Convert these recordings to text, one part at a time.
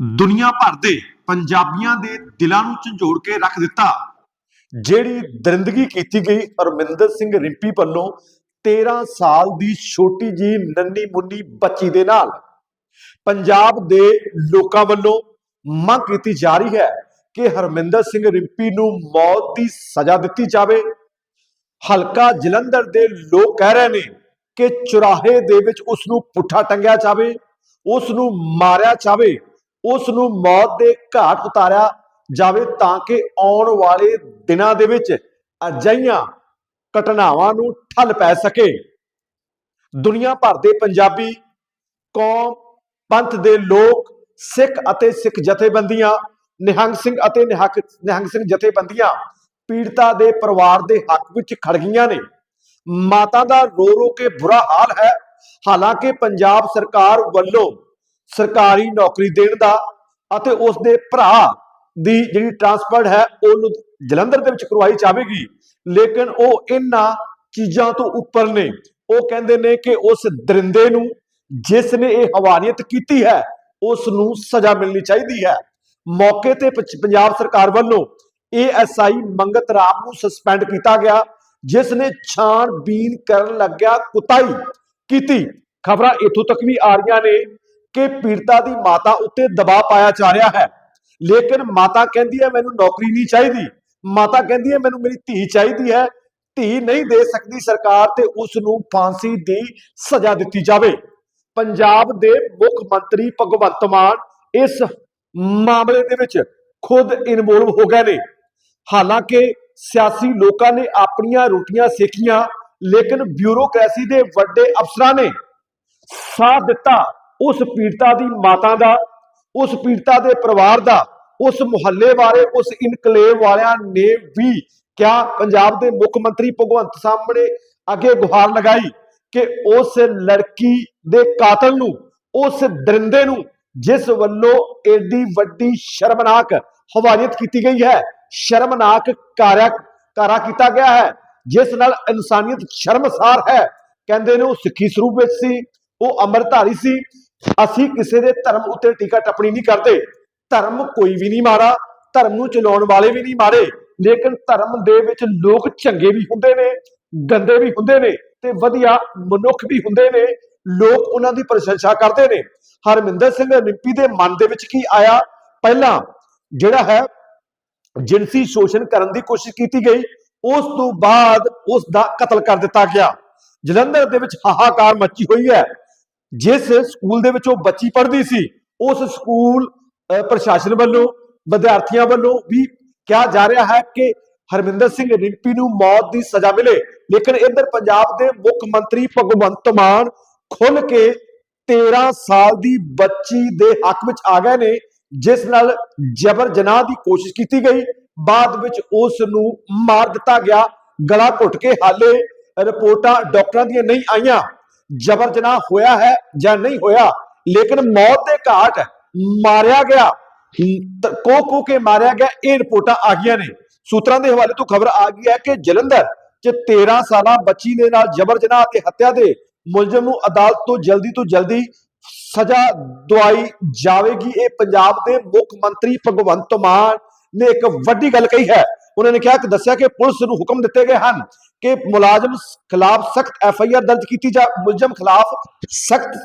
ਦੁਨੀਆ ਭਰ ਦੇ ਪੰਜਾਬੀਆਂ ਦੇ ਦਿਲਾਂ ਨੂੰ ਝੰਜੋੜ ਕੇ ਰੱਖ ਦਿੱਤਾ। ਜਿਹੜੀ ਦਰਿੰਦਗੀ ਕੀਤੀ ਗਈ ਅਰਮਿੰਦਰ ਸਿੰਘ ਰਿੰਪੀ ਵੱਲੋਂ 13 ਸਾਲ ਦੀ ਛੋਟੀ ਜੀ ਨੰਨੀ ਮੁੰਨੀ ਬੱਚੀ ਦੇ ਨਾਲ ਪੰਜਾਬ ਦੇ ਲੋਕਾਂ ਵੱਲੋਂ ਮੰਗ ਕੀਤੀ ਜਾ ਰਹੀ ਹੈ ਕਿ ਹਰਮਿੰਦਰ ਸਿੰਘ ਰਿੰਪੀ ਨੂੰ ਮੌਤ ਦੀ ਸਜ਼ਾ ਦਿੱਤੀ ਜਾਵੇ। ਹਲਕਾ ਜਲੰਧਰ ਦੇ ਲੋਕ ਕਹਿ ਰਹੇ ਨੇ ਕਿ ਚੁਰਾਹੇ ਦੇ ਵਿੱਚ ਉਸ ਨੂੰ ਪੁੱਠਾ ਟੰਗਿਆ ਜਾਵੇ ਉਸ ਨੂੰ ਮਾਰਿਆ ਜਾਵੇ। ਉਸ ਨੂੰ ਮੌਤ ਦੇ ਘਾਟ ਉਤਾਰਿਆ ਜਾਵੇ ਤਾਂ ਕਿ ਆਉਣ ਵਾਲੇ ਦਿਨਾਂ ਦੇ ਵਿੱਚ ਅਜਈਆਂ ਘਟਨਾਵਾਂ ਨੂੰ ਠੱਲ ਪੈ ਸਕੇ। ਦੁਨੀਆ ਭਰ ਦੇ ਪੰਜਾਬੀ ਕੌਮ, ਪੰਥ ਦੇ ਲੋਕ, ਸਿੱਖ ਅਤੇ ਸਿੱਖ ਜਥੇਬੰਦੀਆਂ, ਨਿਹੰਗ ਸਿੰਘ ਅਤੇ ਨਿਹੰਗ ਨਿਹੰਗ ਸਿੰਘ ਜਥੇਬੰਦੀਆਂ ਪੀੜਤਾ ਦੇ ਪਰਿਵਾਰ ਦੇ ਹੱਕ ਵਿੱਚ ਖੜ ਗਈਆਂ ਨੇ। ਮਾਤਾ ਦਾ ਰੋ ਰੋ ਕੇ ਬੁਰਾ ਹਾਲ ਹੈ। ਹਾਲਾਂਕਿ ਪੰਜਾਬ ਸਰਕਾਰ ਵੱਲੋਂ ਸਰਕਾਰੀ ਨੌਕਰੀ ਦੇਣ ਦਾ ਅਤੇ ਉਸ ਦੇ ਭਰਾ ਦੀ ਜਿਹੜੀ ਟ੍ਰਾਂਸਫਰ ਹੈ, ਉਹਨੂੰ ਜਲੰਧਰ ਦੇ ਵਿੱਚ ਕਰਵਾਈ ਜਾਵੇਗੀ। ਲੇਕਿਨ ਉਹ ਇਹਨਾਂ ਚੀਜ਼ਾਂ ਤੋਂ ਉੱਪਰ ਨੇ। ਉਹ ਕਹਿੰਦੇ ਨੇ ਕਿ ਉਸ ਦਰਿੰਦੇ ਨੂੰ ਜਿਸ ਨੇ ਇਹ ਹਵਾਨੀਅਤ ਕੀਤੀ ਹੈ ਉਸ ਨੂੰ ਸਜ਼ਾ ਮਿਲਣੀ ਚਾਹੀਦੀ ਹੈ। ਮੌਕੇ ਤੇ ਪੰਜਾਬ ਸਰਕਾਰ ਵੱਲੋਂ ਏਐਸਆਈ ਮੰਗਤ ਰਾਮ ਨੂੰ ਸਸਪੈਂਡ ਕੀਤਾ ਗਿਆ, ਜਿਸ ਨੇ ਛਾਣਬੀਨ ਕਰਨ ਲੱਗਿਆ ਕੁਤਾਈ ਕੀਤੀ। ਖਬਰਾਂ ਇੱਥੋਂ ਤੱਕ ਵੀ ਆ ਰਹੀਆਂ ਨੇ। ਕਿ ਪੀੜਤਾ ਦੀ ਮਾਤਾ ਉੱਤੇ ਦਬਾਅ ਪਾਇਆ ਜਾ ਰਿਹਾ ਹੈ। ਲੇਕਿਨ ਮਾਤਾ ਕਹਿੰਦੀ ਹੈ, ਮੈਨੂੰ ਨੌਕਰੀ ਨਹੀਂ ਚਾਹੀਦੀ। ਮਾਤਾ ਕਹਿੰਦੀ ਹੈ, ਮੈਨੂੰ ਮੇਰੀ ਧੀ ਚਾਹੀਦੀ ਹੈ। ਧੀ ਨਹੀਂ ਦੇ ਸਕਦੀ ਸਰਕਾਰ ਤੇ ਉਸ ਨੂੰ ਫਾਂਸੀ ਦੀ ਸਜ਼ਾ ਦਿੱਤੀ ਜਾਵੇ। ਪੰਜਾਬ ਦੇ ਮੁੱਖ ਮੰਤਰੀ ਭਗਵੰਤ ਮਾਨ ਇਸ ਮਾਮਲੇ ਦੇ ਵਿੱਚ ਖੁਦ ਇਨਵੋਲਵ ਹੋ ਗਏ ਨੇ। ਹਾਲਾਂਕਿ ਸਿਆਸੀ ਲੋਕਾਂ ਨੇ ਆਪਣੀਆਂ ਰੋਟੀਆਂ ਸੇਕੀਆਂ, ਲੇਕਿਨ ਬਿਊਰੋਕ੍ਰੇਸੀ ਦੇ ਵੱਡੇ ਅਫਸਰਾਂ ਨੇ ਸਾਥ ਦਿੱਤਾ। ਉਸ ਪੀੜਤਾ ਦੀ ਮਾਤਾ ਦਾ, ਉਸ ਪੀੜਤਾ ਦੇ ਪਰਿਵਾਰ ਦਾ, ਉਸ ਮੁਹੱਲੇ ਬਾਰੇ ਉਸ ਇਨਕਲੇਵ ਵਾਲਿਆਂ ਨੇ ਵੀ ਕਿਆ ਪੰਜਾਬ ਦੇ ਮੁੱਖ ਮੰਤਰੀ ਭਗਵੰਤ ਸਾਹਮਣੇ ਅੱਗੇ ਗੁਹਾਰ ਲਗਾਈ ਕਿ ਉਸ ਲੜਕੀ ਦੇ ਕਾਤਲ ਨੂੰ, ਉਸ ਦਰਿੰਦੇ ਨੂੰ, ਜਿਸ ਵੱਲੋਂ ਏਡੀ ਵੱਡੀ ਸ਼ਰਮਨਾਕ ਹਵਾਨੀਅਤ ਕੀਤੀ ਗਈ ਹੈ, ਸ਼ਰਮਨਾਕ ਕਾਰਿਆ, ਕਾਰਾ ਕੀਤਾ ਗਿਆ ਹੈ, ਜਿਸ ਨਾਲ ਇਨਸਾਨੀਅਤ ਸ਼ਰਮਸਾਰ ਹੈ। ਕਹਿੰਦੇ ਨੇ ਉਹ ਸਿੱਖੀ ਸਰੂਪ ਵਿੱਚ ਸੀ, ਉਹ ਅੰਮ੍ਰਿਤਧਾਰੀ ਸੀ ਅਸੀਂ ਕਿਸੇ ਦੇ ਧਰਮ ਉੱਤੇ ਟੀਕਾ ਟੱਪਣੀ ਨਹੀਂ ਕਰਦੇ। ਧਰਮ ਕੋਈ ਵੀ ਨਹੀਂ ਮਾਰਾ ਧਰਮ ਨੂੰ ਚਲਾਉਣ ਵਾਲੇ ਵੀ ਨਹੀਂ ਮਾਰੇ ਲੇਕਿਨ ਧਰਮ ਦੇ ਵਿੱਚ ਲੋਕ ਚੰਗੇ ਵੀ ਹੁੰਦੇ ਨੇ, ਗੰਦੇ ਵੀ ਹੁੰਦੇ ਨੇ ਤੇ ਵਧੀਆ ਮਨੁੱਖ ਵੀ ਹੁੰਦੇ ਨੇ। ਲੋਕ ਉਹਨਾਂ ਦੀ ਪ੍ਰਸ਼ੰਸਾ ਕਰਦੇ ਨੇ। ਹਰਮਿੰਦਰ ਸਿੰਘ ਰਿੰਪੀ ਦੇ ਮਨ ਦੇ ਵਿੱਚ ਕੀ ਆਇਆ? ਪਹਿਲਾਂ ਜਿਹੜਾ ਹੈ ਜਿਨਸੀ ਸ਼ੋਸ਼ਣ ਕਰਨ ਦੀ ਕੋਸ਼ਿਸ਼ ਕੀਤੀ ਗਈ, ਉਸ ਤੋਂ ਬਾਅਦ ਉਸ ਦਾ ਕਤਲ ਕਰ ਦਿੱਤਾ ਗਿਆ। ਜਲੰਧਰ ਦੇ ਵਿੱਚ ਹਾਹਾਕਾਰ ਮੱਚੀ ਹੋਈ ਹੈ। ਜਿਸ ਸਕੂਲ ਦੇ ਵਿੱਚ ਉਹ ਬੱਚੀ ਪੜ੍ਹਦੀ ਸੀ, ਉਸ ਸਕੂਲ ਪ੍ਰਸ਼ਾਸਨ ਵੱਲੋਂ, ਵਿਦਿਆਰਥੀਆਂ ਵੱਲੋਂ ਵੀ ਕਿਹਾ ਜਾ ਰਿਹਾ ਹੈ ਕਿ ਹਰਮਿੰਦਰ ਸਿੰਘ ਰਿੰਪੀ ਨੂੰ ਮੌਤ ਦੀ ਸਜ਼ਾ ਮਿਲੇ। ਲੇਕਿਨ ਇੱਧਰ ਪੰਜਾਬ ਦੇ ਮੁੱਖ ਮੰਤਰੀ ਭਗਵੰਤ ਮਾਨ ਖੁੱਲ ਕੇ 13 ਸਾਲ ਦੀ ਬੱਚੀ ਦੇ ਹੱਕ ਵਿੱਚ ਆ ਗਏ ਨੇ, ਜਿਸ ਨਾਲ ਜਬਰ ਜਨਾਹ ਦੀ ਕੋਸ਼ਿਸ਼ ਕੀਤੀ ਗਈ। ਬਾਅਦ ਵਿੱਚ ਉਸ ਨੂੰ ਮਾਰ ਦਿੱਤਾ ਗਿਆ। ਗਲਾ ਘੁੱਟ ਕੇ ਹਾਲੇ ਰਿਪੋਰਟਾਂ ਡਾਕਟਰਾਂ ਦੀਆਂ ਨਹੀਂ ਆਈਆਂ। ਜਬਰ ਜਨਾਹ ਹੋਇਆ ਹੈ ਜਾਂ ਨਹੀਂ ਹੋਇਆ, ਲੇਕਿਨ ਮੌਤ ਦੇ ਘਾਟ ਮਾਰਿਆ ਗਿਆ। ਕੋ ਕੋ ਕੇ ਮਾਰਿਆ ਗਿਆ, ਇਹ ਰਿਪੋਰਟਾਂ ਆ ਗਈਆਂ ਨੇ। ਸੂਤਰਾਂ ਦੇ ਹਵਾਲੇ ਤੋਂ ਖਬਰ ਆ ਗਈ ਹੈ ਕਿ ਜਲੰਧਰ, 'ਚ 13 ਸਾਲਾਂ ਬੱਚੀ ਦੇ ਨਾਲ ਜਬਰ ਜਨਾਹ ਅਤੇ ਹੱਤਿਆ ਦੇ ਮੁਲਜ਼ਮ ਨੂੰ ਅਦਾਲਤ ਤੋਂ ਜਲਦੀ ਤੋਂ ਜਲਦੀ ਸਜ਼ਾ ਦਵਾਈ ਜਾਵੇਗੀ। ਇਹ ਪੰਜਾਬ ਦੇ ਮੁੱਖ ਮੰਤਰੀ ਭਗਵੰਤ ਮਾਨ ਨੇ ਇੱਕ ਵੱਡੀ ਗੱਲ ਕਹੀ ਹੈ। ਉਹਨਾਂ ਨੇ ਕਿਹਾ ਕਿ ਦੱਸਿਆ ਕਿ ਪੁਲਿਸ ਨੂੰ ਹੁਕਮ ਦਿੱਤੇ ਗਏ ਹਨ ਕਿ ਮੁਲਾਜ਼ਮ ਖਿਲਾਫ ਸਖਤ ਐਫ ਆਈ ਆਰ ਦਰਜ ਕੀਤੀ ਜਾ, ਮੁਲਜ਼ਮ ਖਿਲਾਫ ਸਖਤ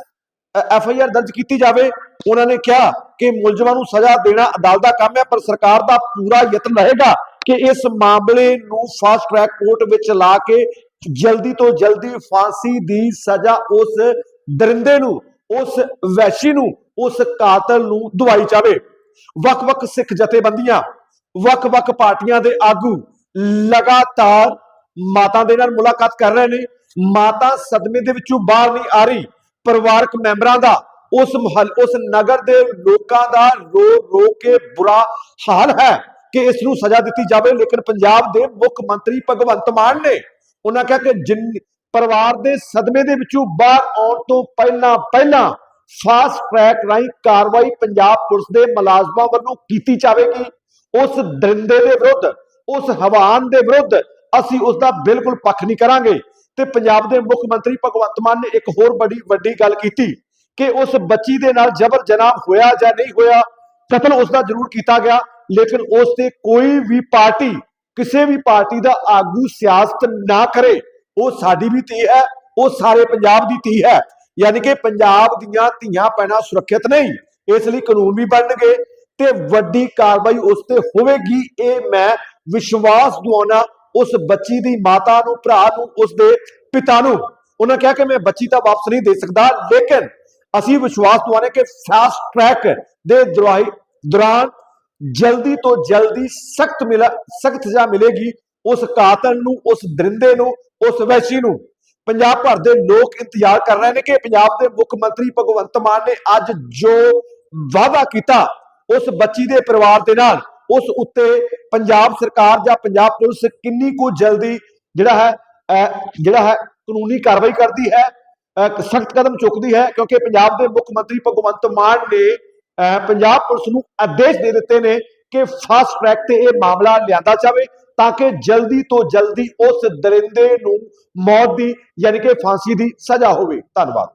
ਐਫ ਆਈ ਆਰ ਦਰਜ ਕੀਤੀ ਜਾਵੇ। ਉਹਨਾਂ ਨੇ ਕਿਹਾ ਕਿ ਮੁਲਜ਼ਮਾਂ ਨੂੰ ਸਜ਼ਾ ਦੇਣਾ ਅਦਾਲਤ ਦਾ ਕੰਮ ਹੈ, ਪਰ ਸਰਕਾਰ ਦਾ ਪੂਰਾ ਯਤਨ ਰਹੇਗਾ ਕਿ ਇਸ ਮਾਮਲੇ ਨੂੰ ਫਾਸਟ ਟਰੈਕ ਕੋਰਟ ਵਿੱਚ ਲਾ ਕੇ ਜਲਦੀ ਤੋਂ ਜਲਦੀ ਫਾਂਸੀ ਦੀ ਸਜ਼ਾ ਉਸ ਦਰਿੰਦੇ ਨੂੰ, ਉਸ ਵੈਸ਼ੀ ਨੂੰ, ਉਸ ਕਾਤਲ ਨੂੰ ਦਵਾਈ ਜਾਵੇ। ਵੱਖ-ਵੱਖ ਸਿੱਖ ਜਥੇਬੰਦੀਆਂ ਵੱਖ-ਵੱਖ ਪਾਰਟੀਆਂ ਦੇ ਆਗੂ ਲਗਾਤਾਰ ਮਾਤਾ ਦੇ ਨਾਲ ਮੁਲਾਕਾਤ ਕਰ ਰਹੇ ਨੇ। ਮਾਤਾ ਸਦਮੇ ਦੇ ਵਿੱਚੋਂ ਬਾਹਰ ਨਹੀਂ ਆ ਰਹੀ। ਪਰਿਵਾਰਕ ਮੈਂਬਰਾਂ ਦਾ ਉਸ ਮਹੱਲ, ਉਸ ਨਗਰ ਦੇ ਲੋਕਾਂ ਦਾ ਰੋ ਰੋ ਕੇ ਬੁਰਾ ਹਾਲ ਹੈ ਕਿ ਇਸ ਨੂੰ ਸਜ਼ਾ ਦਿੱਤੀ ਜਾਵੇ। ਲੇਕਿਨ ਪੰਜਾਬ ਦੇ ਮੁੱਖ ਮੰਤਰੀ ਭਗਵੰਤ ਮਾਨ ਨੇ ਉਹਨਾਂ ਕਿਹਾ ਕਿ ਜਿੰਨ ਪਰਿਵਾਰ ਦੇ ਸਦਮੇ ਦੇ ਵਿੱਚੋਂ ਬਾਹਰ ਆਉਣ ਤੋਂ ਪਹਿਲਾਂ ਪਹਿਲਾਂ ਫਾਸਟ ਟਰੈਕ ਰਾਹੀਂ ਕਾਰਵਾਈ ਪੰਜਾਬ ਪੁਲਿਸ ਦੇ ਮੁਲਾਜ਼ਮਾਂ ਵੱਲੋਂ ਕੀਤੀ ਜਾਵੇਗੀ। ਉਸ ਦਰਿੰਦੇ ਦੇ ਵਿਰੁੱਧ, ਉਸ ਹਵਾਨ ਦੇ ਵਿਰੁੱਧ ਅਸੀਂ ਉਸ ਦਾ ਬਿਲਕੁਲ ਪੱਖ ਨਹੀਂ ਕਰਾਂਗੇ। ਤੇ ਪੰਜਾਬ ਦੇ ਮੁੱਖ ਮੰਤਰੀ ਭਗਵੰਤ ਮਾਨ ਨੇ ਇੱਕ ਹੋਰ ਬੜੀ ਵੱਡੀ ਗੱਲ ਕੀਤੀ ਕਿ ਉਸ ਬੱਚੀ ਦੇ ਨਾਲ ਜਬਰ ਜਨਾਹ ਹੋਇਆ ਜਾਂ ਨਹੀਂ ਹੋਇਆ, ਕਤਲ ਉਸ ਦਾ ਜ਼ਰੂਰ ਕੀਤਾ ਗਿਆ, ਲੇਕਿਨ ਉਸ ਤੇ ਕੋਈ ਵੀ ਪਾਰਟੀ, ਕਿਸੇ ਵੀ ਪਾਰਟੀ ਦਾ ਆਗੂ ਸਿਆਸਤ ਨਾ ਕਰੇ, ਉਹ ਸਾਡੀ ਵੀ ਧੀ ਹੈ, ਉਹ ਸਾਰੇ ਪੰਜਾਬ ਦੀ ਧੀ ਹੈ। ਯਾਨੀ ਕਿ ਪੰਜਾਬ ਦੀਆਂ ਧੀਆਂ ਪੈਣਾ ਸੁਰੱਖਿਅਤ ਨਹੀਂ, ਇਸ ਲਈ ਕਾਨੂੰਨ ਵੀ ਬਣਨਗੇ ਤੇ ਵੱਡੀ ਕਾਰਵਾਈ ਉਸ ਤੇ ਹੋਵੇਗੀ, ਇਹ ਮੈਂ ਵਿਸ਼ਵਾਸ ਦਿਵਾਉਣਾ ਉਸ ਬੱਚੀ ਦੀ ਮਾਤਾ ਨੂੰ, ਭਰਾ ਨੂੰ, ਉਸ ਦੇ ਪਿਤਾ ਨੂੰ। ਉਹਨਾਂ ਕਿਹਾ ਕਿ ਮੈਂ ਬੱਚੀ ਤਾਂ ਵਾਪਸ ਨਹੀਂ ਦੇ ਸਕਦਾ, ਲੇਕਿਨ ਅਸੀਂ ਵਿਸ਼ਵਾਸ ਦਿਵਾਉਂਦੇ ਕਿ ਫਾਸਟ ਟਰੈਕ ਦੇ ਦੌਰਾਈ ਦੌਰਾਨ ਜਲਦੀ ਤੋਂ ਜਲਦੀ ਸਖਤ ਮਿਲਾ ਸਖਤ ਸਜ਼ਾ ਮਿਲੇਗੀ ਉਸ ਕਾਤਲ ਨੂੰ, ਉਸ ਦਰਿੰਦੇ ਨੂੰ, ਉਸ ਵੈਸ਼ੀ ਨੂੰ। ਪੰਜਾਬ ਭਰ ਦੇ ਲੋਕ ਇੰਤਜ਼ਾਰ ਕਰ ਰਹੇ ਨੇ ਕਿ ਪੰਜਾਬ ਦੇ ਮੁੱਖ ਮੰਤਰੀ ਭਗਵੰਤ ਮਾਨ ਨੇ ਅੱਜ ਜੋ ਵਾਅਦਾ ਕੀਤਾ ਉਸ ਬੱਚੀ ਦੇ ਪਰਿਵਾਰ ਦੇ ਨਾਲ ਉਸ ਉੱਤੇ ਪੰਜਾਬ ਸਰਕਾਰ ਜਾਂ ਪੰਜਾਬ ਪੁਲਿਸ ਕਿੰਨੀ ਕੁ ਜਲਦੀ ਜਿਹੜਾ ਹੈ ਜਿਹੜਾ ਹੈ ਕਾਨੂੰਨੀ ਕਾਰਵਾਈ ਕਰਦੀ ਹੈ ਸਖਤ ਕਦਮ ਚੁੱਕਦੀ ਹੈ ਕਿਉਂਕਿ ਪੰਜਾਬ ਦੇ ਮੁੱਖ ਮੰਤਰੀ ਭਗਵੰਤ ਮਾਨ ਨੇ ਅਹ, ਪੰਜਾਬ ਪੁਲਿਸ ਨੂੰ ਆਦੇਸ਼ ਦੇ ਦਿੱਤੇ ਨੇ ਕਿ ਫਾਸਟ ਟਰੈਕ ਤੇ ਇਹ ਮਾਮਲਾ ਲਿਆਂਦਾ ਜਾਵੇ ਤਾਂ ਕਿ ਜਲਦੀ ਤੋਂ ਜਲਦੀ ਉਸ ਦਰਿੰਦੇ ਨੂੰ ਮੌਤ ਦੀ ਯਾਨੀ ਕਿ ਫਾਂਸੀ ਦੀ ਸਜ਼ਾ ਹੋਵੇ। ਧੰਨਵਾਦ।